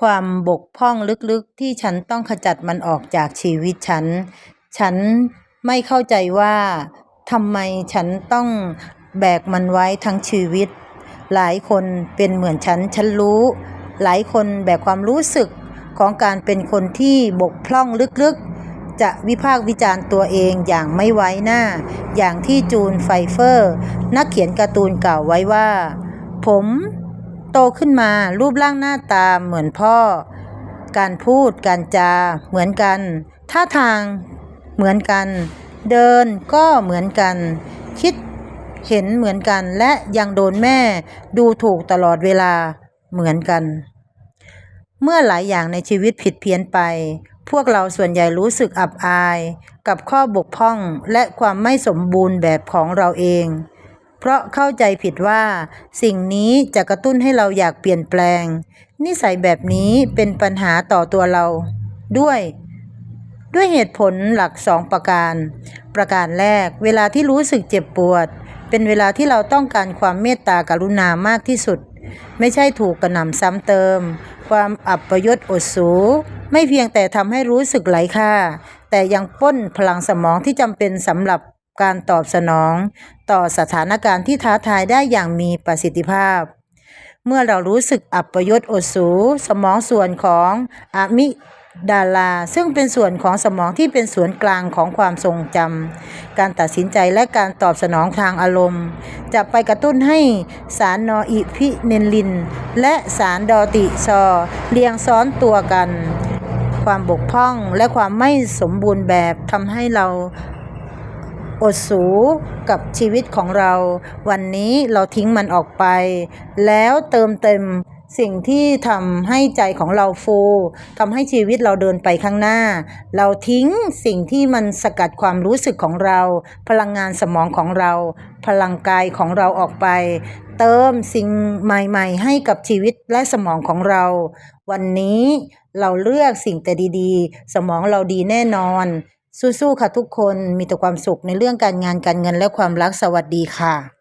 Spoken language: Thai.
ความบกพร่องลึกๆ ที่ฉันต้องขจัดมันออกจากชีวิตฉัน ฉันไม่เข้าใจว่าทำไมฉันต้องแบกมันไว้ทั้งชีวิต หลายคนเป็นเหมือนฉัน ฉันรู้ หลายคนแบกความรู้สึกของการเป็นคนที่บกพร่องลึกๆ จะวิพากษ์วิจารณ์ตัวเองอย่างไม่ไว้หน้า อย่างที่จูนไฟเฟอร์ นักเขียนการ์ตูนกล่าวไว้ว่า ผม โตขึ้นมา รูปร่างหน้าตาเหมือนพ่อ การพูดการจา เหมือนกัน ท่าทางเหมือนกัน เดินก็เหมือนกัน คิดเห็นเหมือนกัน และยังโดนแม่ดูถูกตลอดเวลาเหมือนกัน เมื่อหลายอย่างในชีวิตผิดเพี้ยนไป พวกเราส่วนใหญ่รู้สึกอับอาย กับข้อบกพร่องและความไม่สมบูรณ์แบบของเราเอง พราะเข้าใจผิดว่า สิ่งนี้จะกระตุ้นให้เราอยากเปลี่ยนแปลง นิสัยแบบนี้เป็นปัญหาต่อตัวเราด้วย ด้วยเหตุผลหลักสองประการ ประการแรก เวลาที่รู้สึกเจ็บปวด เป็นเวลาที่เราต้องการความเมตตากรุณามากที่สุด ไม่ใช่ถูกกระหน่ำซ้ำเติม ความอับประยศอดสูไม่เพียงแต่ทำให้รู้สึกไร้ค่า แต่ยังป้นพลังสมองที่จำเป็นสำหรับ การตอบสนอง ต่อสถานการณ์ที่ท้าทายได้อย่างมีประสิทธิภาพ เมื่อเรารู้สึกอับประยศอดสู สมองส่วนของอะมิดาลาซึ่งเป็นส่วนของสมองที่เป็นส่วนกลางของความทรงจำการตัดสินใจและการตอบสนองทางอารมณ์ จะไปกระตุ้นให้สารนออิพิเนลิน และสารดอติซอเรียงซ้อนตัวกัน ความบกพร่องและความไม่สมบูรณ์แบบทำให้เรา อดสูกับชีวิตของเรา วันนี้เราทิ้งมันออกไป แล้วเติมเต็มสิ่งที่ทำให้ใจของเราฟูทำให้ชีวิตเราเดินไปข้างหน้า เราทิ้งสิ่งที่มันสกัดความรู้สึกของเรา พลังงานสมองของเรา พลังกายของเราออกไป เติมสิ่งใหม่ๆ ให้กับชีวิตและสมองของเรา วันนี้เราเลือกสิ่งแต่ดีๆ สมองเราดีแน่นอน สู้ๆค่ะทุกคนมีแต่ความสุขในเรื่องการงานการเงินและความรักสวัสดีค่ะ